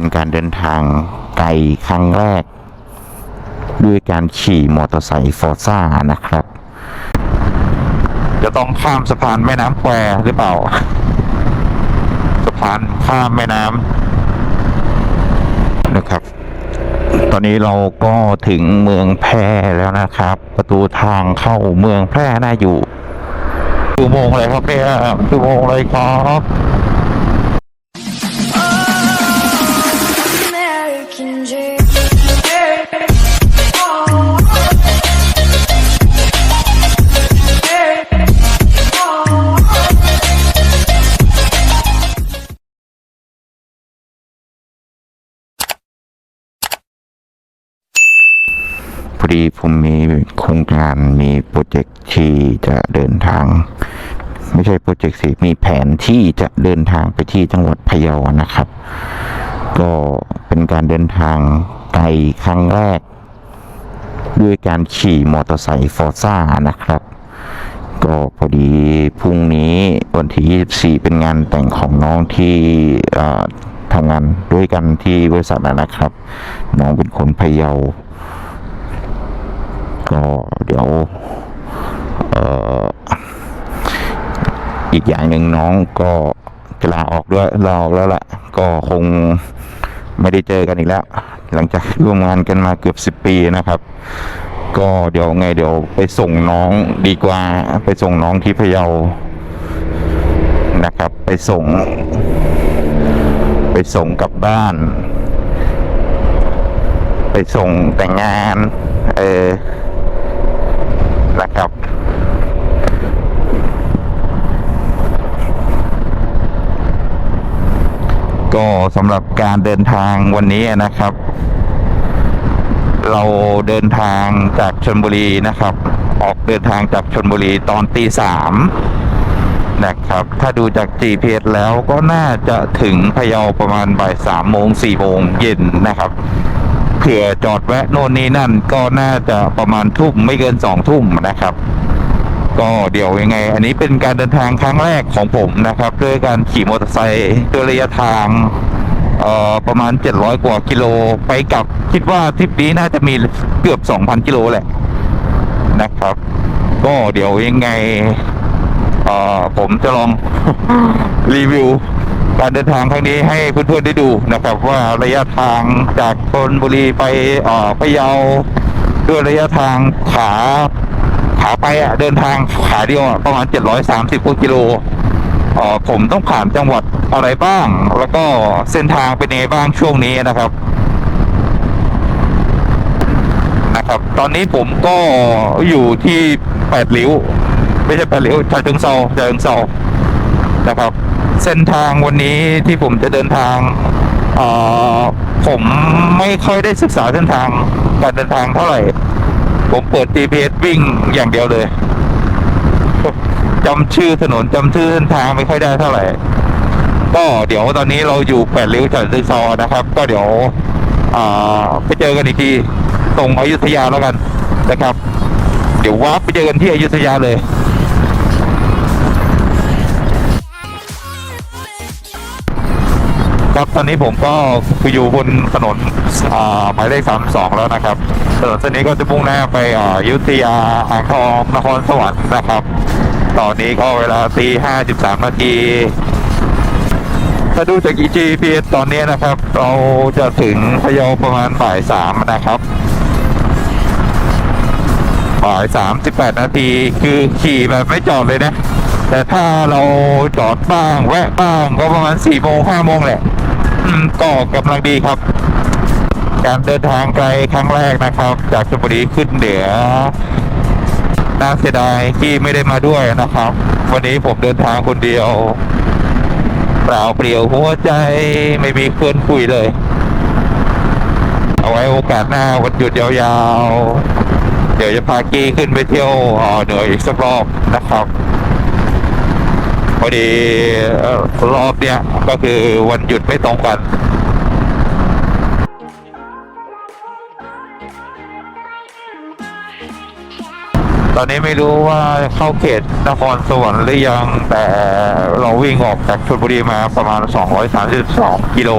เป็นการเดินทางไกลครั้งแรก ด้วยการขี่มอเตอร์ไซค์ฟอร์ซ่านะครับ จะต้องข้ามสะพานแม่น้ำแควหรือเปล่า สะพานข้ามแม่น้ำนะครับ ตอนนี้เราก็ถึงเมืองแพร่แล้วนะครับ ประตูทางเข้าเมืองแพร่น่าอยู่ชั่วโมงอะไรครับเนี่ยชั่วโมงอะไรครับ ผมมีโครงการมีโปรเจกต์ที่จะเดินทาง ไม่ใช่โปรเจกต์สิมีแผนที่จะเดินทางไปที่จังหวัดพะเยานะครับ ก็เป็นการเดินทางไกลครั้งแรก ด้วยการขี่มอเตอร์ไซค์ฟอร์ซ่านะครับ ก็พอดีพรุ่งนี้วันที่ 24 เป็นงานแต่งของน้องที่ทำงานด้วยกันที่บริษัทนะครับ น้องเป็นคนพะเยา ก็เดี๋ยวอีกอย่างหนึ่งน้องก็จะลาออกด้วยลาออกแล้วล่ะ ก็คงไม่ได้เจอกันอีกแล้ว หลังจากร่วมงานกันมาเกือบสิบปีนะครับ ก็เดี๋ยวไงเดี๋ยวไปส่งน้องดีกว่า ไปส่งน้องที่พะเยานะครับ ไปส่ง ไปส่งกลับบ้าน ไปส่งแต่งงาน เออ นะครับ ก็สำหรับการเดินทางวันนี้นะครับ เราเดินทางจากชนบุรีนะครับ ออกเดินทางจากชนบุรีตอนตีสามนะครับ ถ้าดูจาก GPS แล้วก็น่าจะถึงพะเยาประมาณบ่ายสามโมงสี่โมงเย็นนะครับเผื่อจอดแวะโน่นนี่นั่นก็น่าจะประมาณทุ่มไม่เกินสองทุ่มนะครับ ก็เดี๋ยวยังไง อันนี้เป็นการเดินทางครั้งแรกของผมนะครับ ด้วยการขี่มอเตอร์ไซค์ด้วยระยะทางเอ่อประมาณ 700 กว่ากิโลไปกลับคิดว่าทริปนี้น่าจะมีเกือบ 2,000 กิโลแหละนะครับ ก็เดี๋ยวยังไงเอ่อผมจะลองรีวิวการเดินทางครั้งนี้ให้เพื่อนๆได้ดูนะครับ ว่าระยะทางจากชนบุรีไปเอ่อพะเยาด้วยระยะทางขา ขาไปอะเดินทางขาเดียวประมาณ730กว่ากิโลอ่อผมต้องผ่านจังหวัดอะไรบ้าง แล้วก็เส้นทางเป็นยังไงบ้างช่วงนี้นะครับ นะครับ ตอนนี้ผมก็อยู่ที่แปดริ้ว ไม่ใช่แปดริ้วชาเชิงเซาชาเชิงเซานะครับ เส้นทางวันนี้ที่ผมจะเดินทางอ่อผมไม่ค่อยได้ศึกษาเส้นทางการเดินทางเท่าไหร่ ผมเปิด GPS วิ่งอย่างเดียวเลยจำชื่อถนนจำชื่อเส้นทางไม่ค่อยได้เท่าไหร่ก็เดี๋ยวตอนนี้เราอยู่แปดริ้วจัดซซอนะครับ ก็เดี๋ยวไปเจอกันอีกทีตรงอยุธยาแล้วกันนะครับ เดี๋ยววาร์ปไปเจอกันที่อยุธยาเลย ครับตอนนี้ผมก็คืออยู่บนถนนอ่าหมายเลขสามสองแล้วนะครับถนนเส้นนี้ก็จะมุ่งหน้าไปอ่ายุธยาอ่างทองนครสวรรค์นะครับ ตอนนี้ก็เวลาตีห้าสิบสามนาทีถ้าดูจาก GPS ตอนนี้นะครับ เราจะถึงพะเยาประมาณบ่ายสามนะครับบ่ายสามสิบแปดนาทีคือขี่แบบไม่จอดเลยนะ แต่ถ้าเราจอดบ้างแวะบ้างก็ประมาณสี่โมงห้าโมงแหละ ก็กำลังดีครับ การเดินทางไกลครั้งแรกนะครับ จากชลบุรีขึ้นเหนือน่าเสียดายที่ไม่ได้มาด้วยนะครับ วันนี้ผมเดินทางคนเดียว เปล่าเปลี่ยวหัวใจไม่มีเพื่อนคุยเลย เอาไว้โอกาสหน้าวันหยุดยาวๆ เดี๋ยวจะพากี้ขึ้นไปเที่ยวเอ่เหนืออีกสักรอบนะครับ พอดีรอบเนี้ยก็คือวันหยุดไม่ตรงกันตอนนี้ไม่รู้ว่าเข้าเขตนครสวรรค์หรือยัง แต่เราวิ่งออกจากชลบุรีมาประมาณ 232 กิโล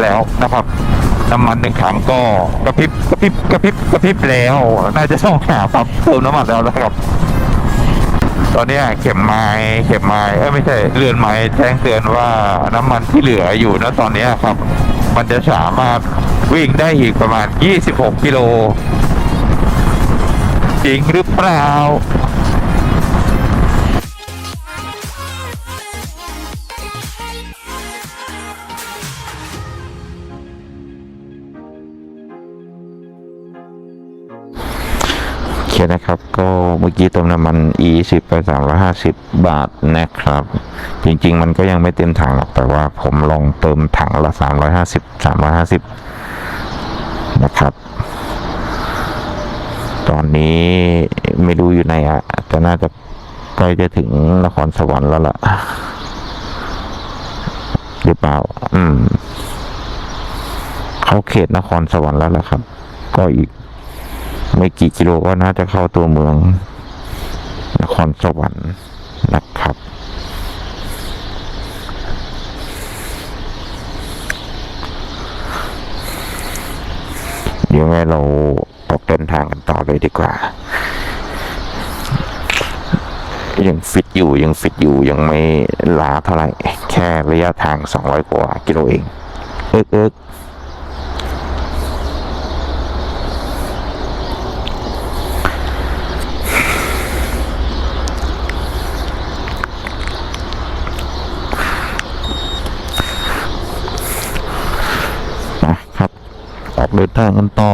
แล้วนะครับน้ำมันหนึ่งถังก็กระพริบกระพริบกระพริบกระพริบแล้ว น่าจะต้องหาปั๊มเติมน้ำมันแล้วนะครับ ตอนนี้เข็มไม้เข็มไม้เอ้ไม่ใช่เรือนไม้แจ้งเตือนว่าน้ำมันที่เหลืออยู่นะตอนนี้ครับ มันจะสามารถวิ่งได้อีกประมาณ 26 กิโล จริงหรือเปล่า คนะครับ ก็เมื่อกี้เติมน้ำมัน e 10 ไป 350 บาทนะครับ จริงๆ มันก็ยังไม่เต็มถังหรอกแต่ว่าผมลองเติมถังละ 350 350 นะครับ ตอนนี้ไม่รู้อยู่ไหนอะแต่น่าจะใกล้จะถึงนครสวรรค์แล้วล่ะหรือเปล่า อืม เข้าเขตนครสวรรค์แล้วล่ะครับ ก็อีก ไม่กี่กิโลก็น่าจะเข้าตัวเมือง นครสวรรค์นะครับ เดี๋ยวไงเราออกเดินทางกันต่อเลยดีกว่า ยังฟิตอยู่ยังฟิตอยู่ยังไม่ล้าเท่าไหร่ แค่ระยะทาง 200 กว่ากิโลเอง เอิกเอิก นะครับ ออก เดินทางกันต่อ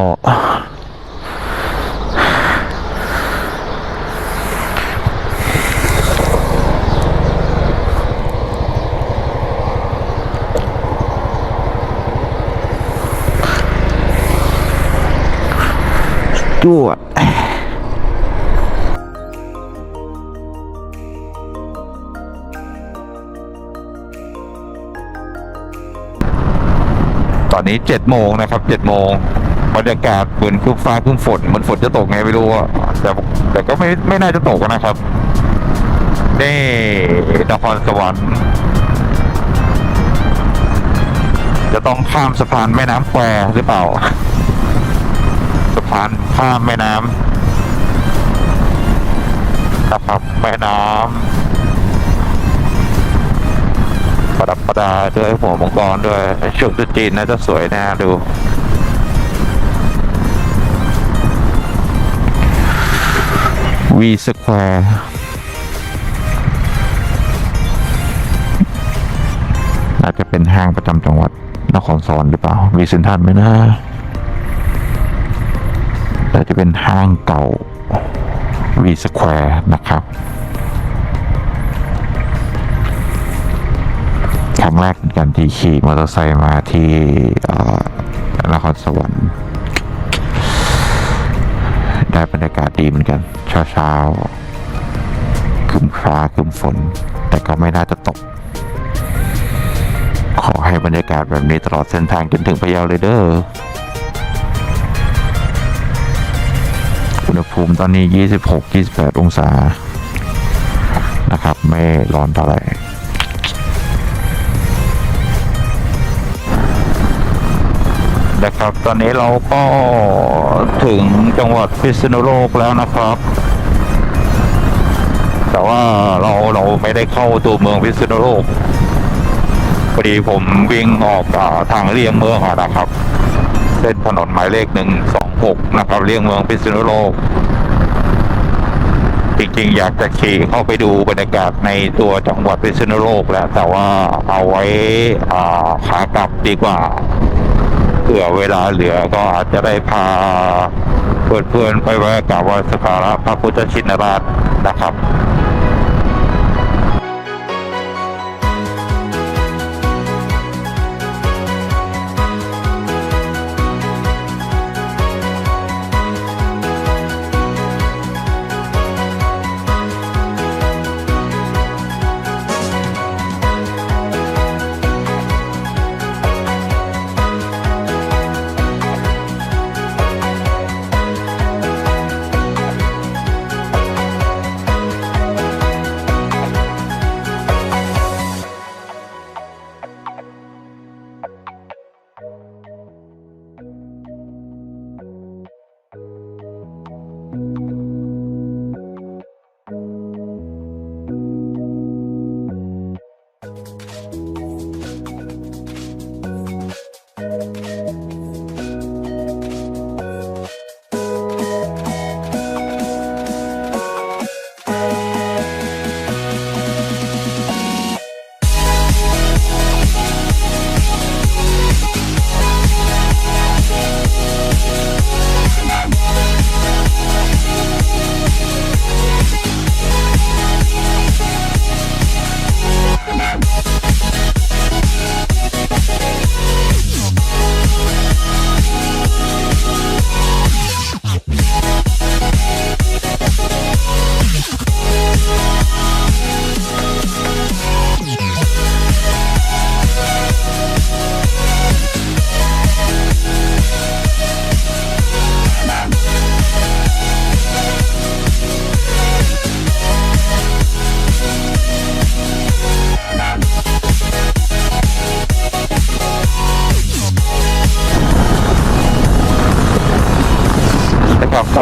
จวด นี้เจ็ดโมงนะครับเจ็ดโมงบรรยากาศเหมือนครึ้มฟ้าครึ้มฝนเหมันฝนจะตกไงไม่รู้แต่แต่ก็ไม่ไม่น่าจะตกนะครับนี่นครสวรรค์จะต้องข้ามสะพานแม่น้ำแควหรือเปล่า สะพานข้ามแม่น้ำนะครับแม่น้ำ ประดับประดาด้วยหัวมังกรด้วยชุดตุ๊จีนน่าจะสวยแนะดูวีสแควร์น่าจะเป็นห้างประจำจังหวัดนครสวรรค์หรือเปล่ามีเซ็นทรัลไหมนะน่จะเป็นห้างเก่าวีสแควร์นะครับ ครั้งแรกเหมือนกันที่ขี่มอเตอร์ไซค์มาที่นครสวรรค์ได้บรรยากาศดีเหมือนกัน เช้าเช้าๆคึมฟ้าคึมฝน แต่ก็ไม่น่าจะตก ขอให้บรรยากาศแบบนี้ตลอดเส้นทางจนถึงพะเยาเลยเด้ออุณหภูมิตอนนี้ 26-28 องศานะครับ ไม่ร้อนเท่าไหร่ นะครับ ตอนนี้เราก็ถึงจังหวัดพิษณุโลกแล้วนะครับ แต่ว่าเราเราไม่ได้เข้าตัวเมืองพิษณุโลกพอดีผมวิ่งออกอทางเลี่ยงเมืองอนะครับเส้นถนนหมายเลขหนึ่งสองหกนะครับเลี่ยงเมืองพิษณุโลก จริงๆ อยากจะขี่เข้าไปดูบรรยากาศในตัวจังหวัดพิษณุโลกแล้วแต่ว่าเอาไว้ขากลับดีกว่า ผื่อเวลาเหลือก็อาจจะได้พาเพื่อนๆไปแวะกราบไหว้สักการะพระพุทธชินราชนะครับ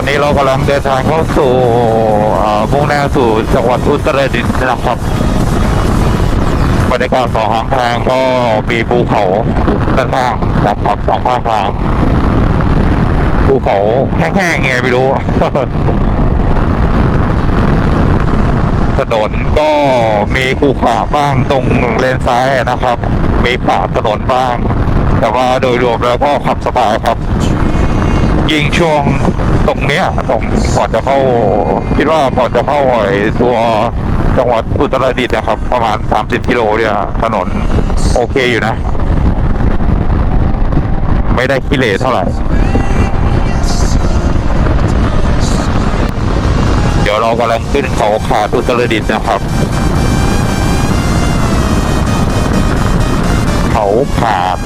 นนี้เรากำลังเดินทางเข้าสู่มุ่งหน้าสู่จังหวัดอุตรดิตถ์นะครับบรรยากาศสองข้างทางก็มีภูเขาด้านข้างนะครับสองข้างทางภูเขาแห้งๆไงไม่รู้ ถนนก็มีคูขระบ้างตรงเลนซ้ายนะครับ มีป่าถนนบ้าง แต่ว่าโดยรวมแล้วก็ขับสบายครับ ยิ่งช่วง ตรงเนี้ยตรงก่อนจะเข้า คิดว่าก่อนจะเข้าไอ้ตัวจังหวัดอุตรดิตถ์นะครับ ประมาณ 30กิโลเนี่ยถนนโอเคอยู่นะ ไม่ได้ขี้เหร่เท่าไหร่ เดี๋ยวเรากำลังขึ้นเขาขาดอุตรดิตถ์นะครับ เขาขาด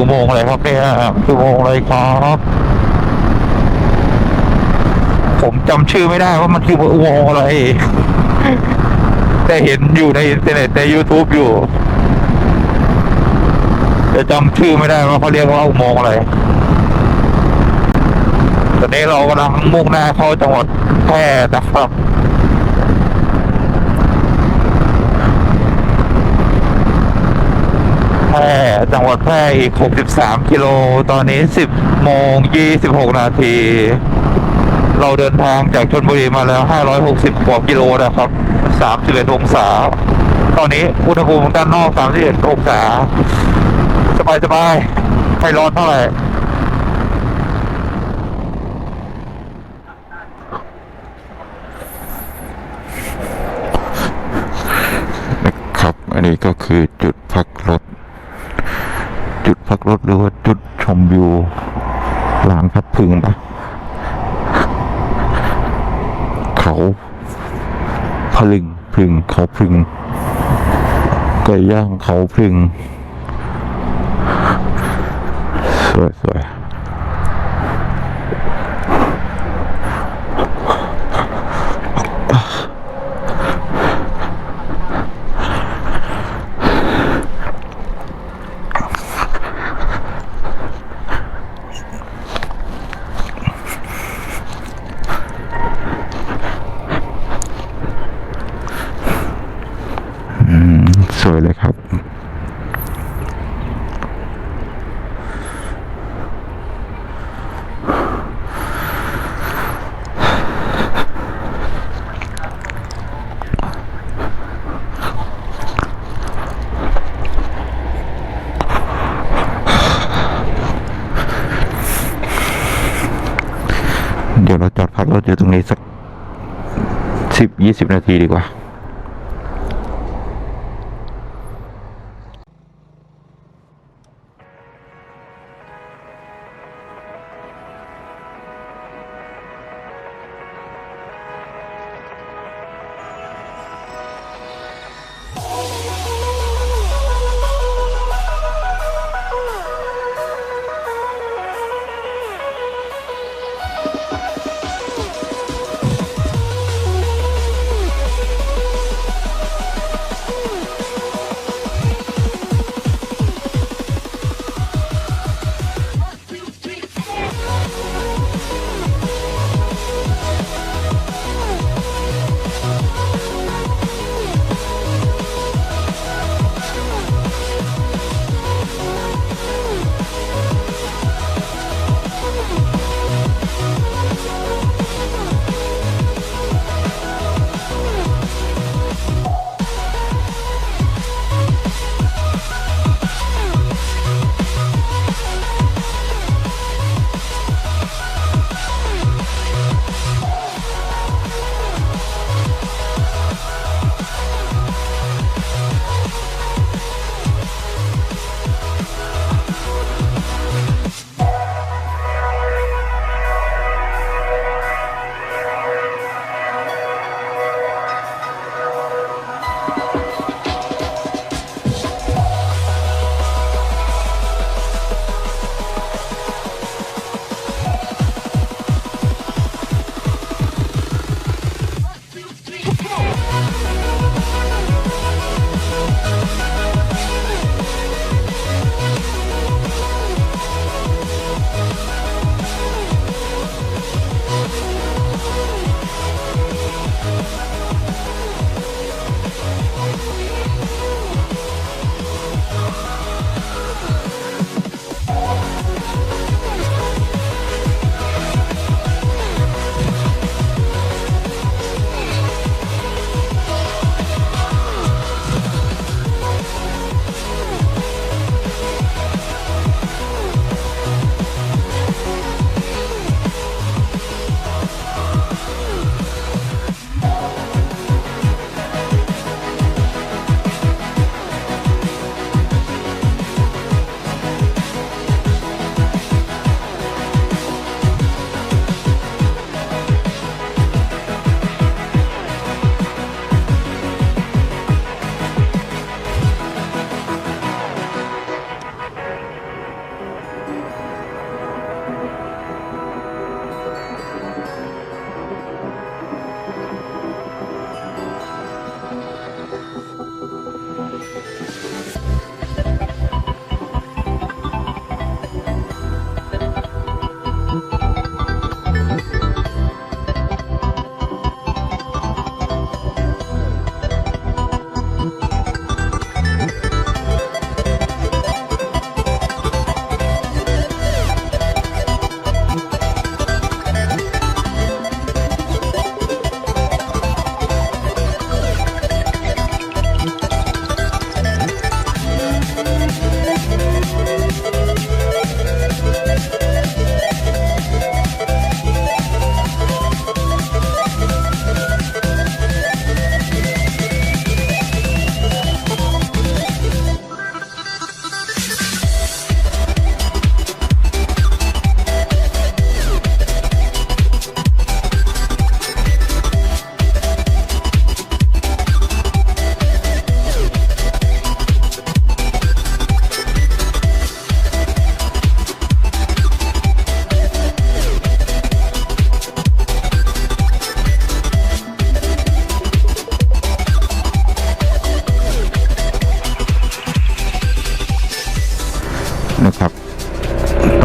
มันคืออุโมงค์อะไรครับเนี่ยคืออุโมงค์อะไรครับ ผมจำชื่อไม่ได้ว่ามันคืออุโมงอะไร แต่เห็นอยู่ในอินเทอร์เน็ตใน YouTube อยู่แต่จำชื่อไม่ได้ว่าเขาเรียกว่าอุโมงค์อะไรตอนนี้เรากำลังมุ่งหน้าเข้าจังหวัดแพร่นะครับ แพร่ จังหวัดแพร่อีก 63 กิโล ตอนนี้ 10 โมง 26 นาที เราเดินทางจากชนบุรีมาแล้ว 560 กว่ากิโลนะครับ 31 องศา ตอนนี้อุณหภูมิด้านนอก 31 องศา สบายสบายๆไม่ร้อนเท่าไหร่ครับ อันนี้ก็คือจุดพักรถ จุดพักรถหรือว่าจุดชมวิวหลางพัดพึงปะเขาพลึงพึงเขาพึงไก่ย่างเขาพึงสวยส 20 นาทีดีกว่า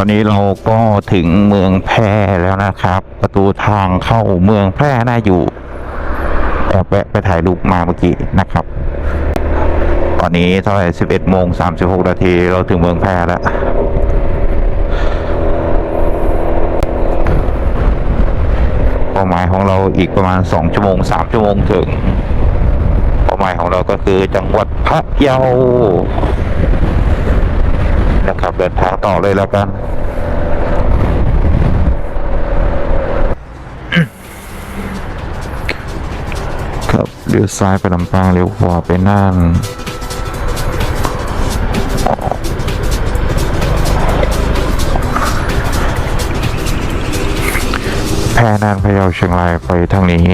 อนนี้เราก็ถึงเมืองแพร่แล้วนะครับ ประตูทางเข้าเมืองแพร่น่าอยู่แอบแวะไปถ่ายรูปมาเมื่อกี้นะครับ ตอนนี้เท่าไหร่11โมง36นาทีเราถึงเมืองแพร่แล้วเป้าหมายของเราอีกประมาณ 2 ชั่วโมง 3 ชั่วโมงถึง เป้าหมายของเราก็คือจังหวัดพะเยานะครับเดินทางต่อเลยแล้วกัน ครับเลี้ยวซ้ายไปลำปางเลี้ยวขวาไปน่านแพร่น่านพะเยาเชียงรายไปทางนี้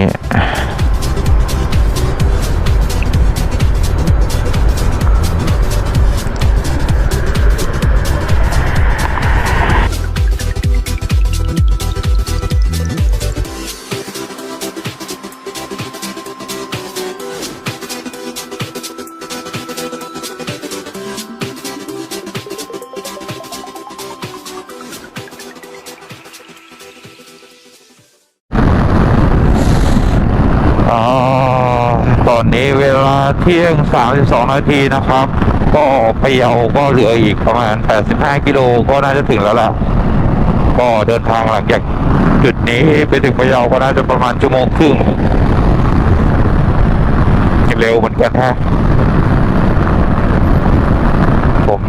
นี้เวลาเที่ยง 32 นาทีนะครับ ก็พะเยาก็เหลืออีกประมาณ 85 กิโลก็น่าจะถึงแล้วล่ะ ก็เดินทางหลังจากจุดนี้ไปถึงพะเยาก็น่าจะประมาณชั่วโมงครึ่งเร็วเหมือนกันฮะผม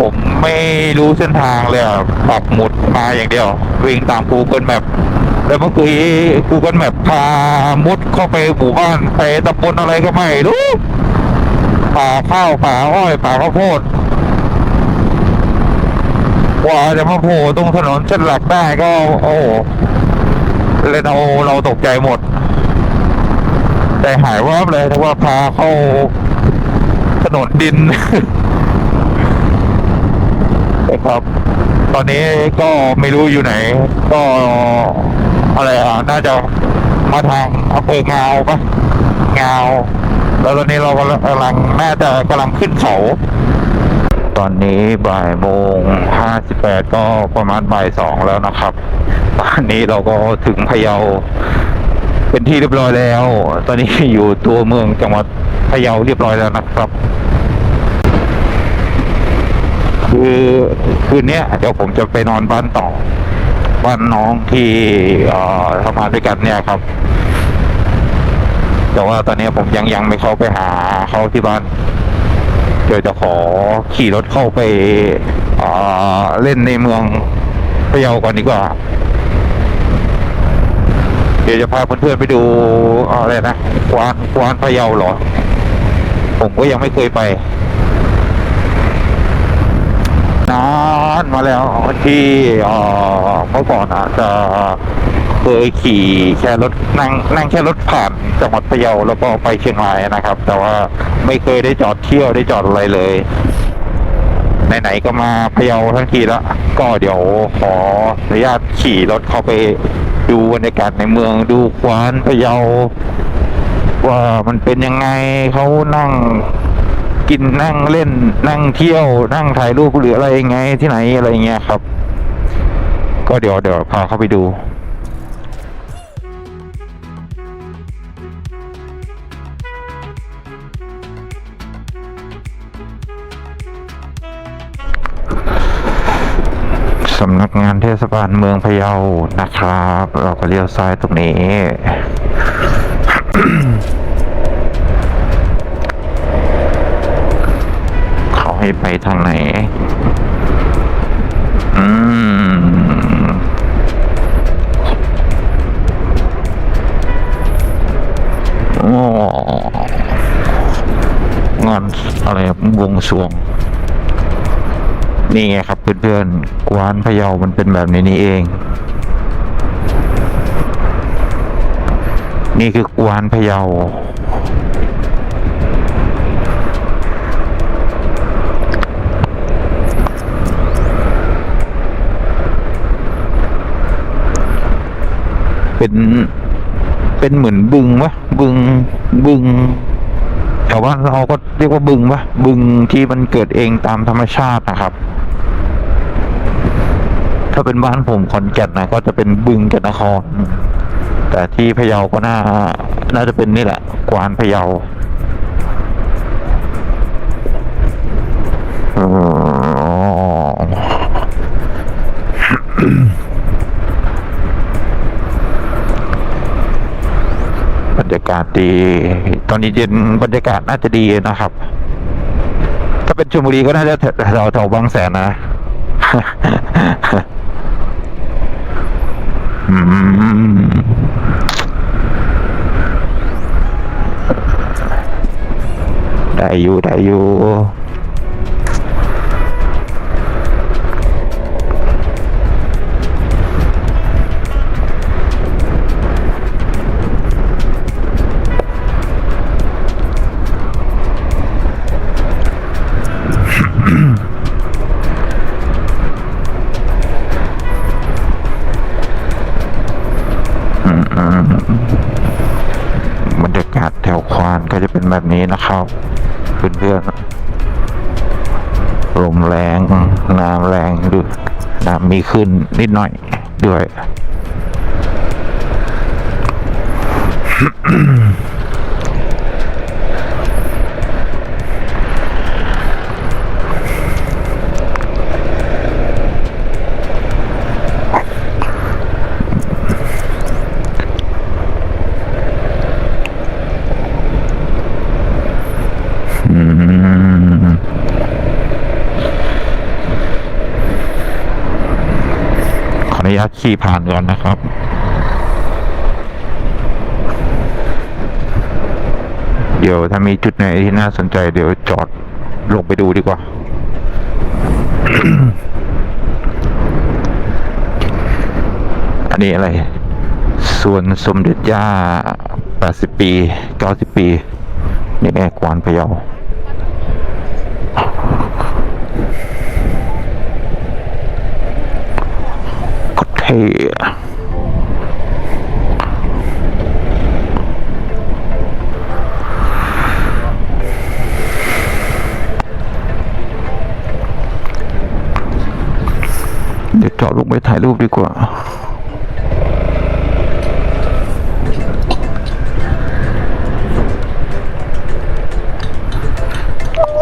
ผมไม่รู้เส้นทางเลยอะปักหมุดมาอย่างเดียว วิ่งตาม Google Map แล้วเมื่อกี้ Google Map พามุดเข้าไปหมู่บ้านไปตำบลอะไรก็ไม่รู้ป่าข้าวป่าอ้อยป่าข้าวโพดกว่าจะมาโผล่ตรงถนนเส้นหลักได้ก็โอ้โหเลยเราเราตกใจหมด แต่หายวับเลยถ้าว่าพาเข้าถนนดินนะครับ ตอนนี้ก็ไม่รู้อยู่ไหน ก็ อะไรอะน่าจะมาทางอำเภองาวปะงาว แล้วตอนนี้เรากำลังน่าจะกำลังขึ้นเขา ตอนนี้บ่ายโมงห้าสิบแปดก็ประมาณบ่ายสองแล้วนะครับ ตอนนี้เราก็ถึงพะเยา เป็นที่เรียบร้อยแล้ว ตอนนี้อยู่ตัวเมืองจังหวัดพะเยาเรียบร้อยแล้วนะครับคือคืนนี้เดี๋ยวผมจะไปนอนบ้านต่อ บ้านน้องที่ทำงานด้วยกันเนี่ยครับ แต่ว่าตอนนี้ผมยังยังไม่เข้าไปหาเขาที่บ้านเดี๋ยวจะขอขี่รถเข้าไปเล่นในเมืองพะเยาก่อนดีกว่า เดี๋ยวจะพาเพื่อนๆไปดูอะไรนะกวานกวานพะเยาเหรอ ผมก็ยังไม่เคยไปนานมาแล้วที่เมื่อก่อนอะจะเคยขี่แค่รถนั่งนั่งแค่รถผ่านจังหวัดพะเยาแล้วก็ไปเชียงรายนะครับ แต่ว่าไม่เคยได้จอดเที่ยวได้จอดอะไรเลยไหนๆก็มาพะเยาทั้งทีแล้วก็เดี๋ยวขออนุญาตขี่รถเข้าไปดูบรรยากาศในเมืองดูกวานพะเยาว่ามันเป็นยังไงเขานั่ง กินนั่งเล่นนั่งเที่ยวนั่งถ่ายรูปหรืออะไรยังไงที่ไหนอะไรเงี้ยครับ ก็เดี๋ยวเดี๋ยวพาเข้าไปดูสำนักงานเทศบาลเมืองพะเยานะครับ เราก็เลี้ยวซ้ายตรงนี้ เขาให้ ไปทางไหน อืม โอ้งานอะไรบวงสวง นี่ไงครับเพื่อนๆกวานพะเยามันเป็นแบบนี้นี่เอง นี่คือกวานพะเยา เป็นเป็นเหมือนบึงวะบึงบึงแต่ว่าเราก็เรียกว่าบึงวะบึงที่มันเกิดเองตามธรรมชาตินะครับ ถ้าเป็นบ้านผมขอนแก่นนะก็จะเป็นบึงแก่นนคร แต่ที่พะเยาก็น่า น่าจะเป็นนี่แหละ กวานพะเยา รรยากาศดี ตอนนี้เย็นบรรยากาศน่าจะดีนะครับ ถ้าเป็นชลบุรีก็น่าจะเราแถวบางแสนนะ อืมได้อยู่ได้อยู่ เป็นแบบนี้นะครับเพื่อนๆลมแรงน้ำแรงดูน้ำมีขึ้นนิดหน่อยด้วย อืม ขี่ผ่านก่อนนะครับเดี๋ยวถ้ามีจุดไหนที่น่าสนใจเดี๋ยวจอดลงไปดูดีกว่า อันนี้อะไร ส่วนสมเด็จย่า 80 ปี 90 ปี นี่แม่กวานพะเยา ก็เท่อะเดี๋ยวจอดลงไปถ่ายรูปดีกว่า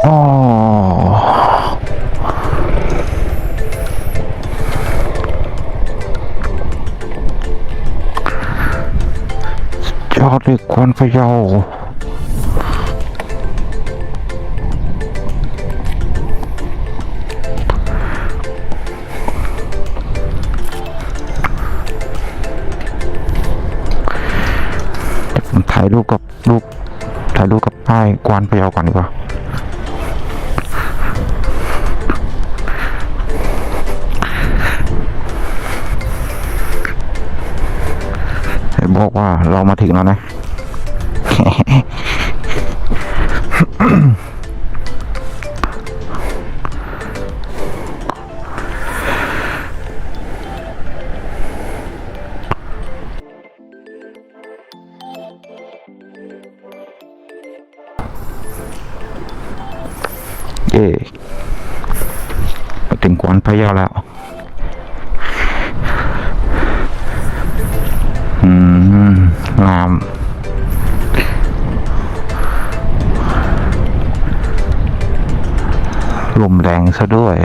อ๋อ ยอดเลยควรพยาถ่ายรูปกับรูปถ่ายรูปกับป้ายกวนพยาก่อนดีกว่า บอกว่าเรามาถึงแล้วนะ เย่มาถึงกวนพะเยาแล้ว มงามลมแรงซะด้วย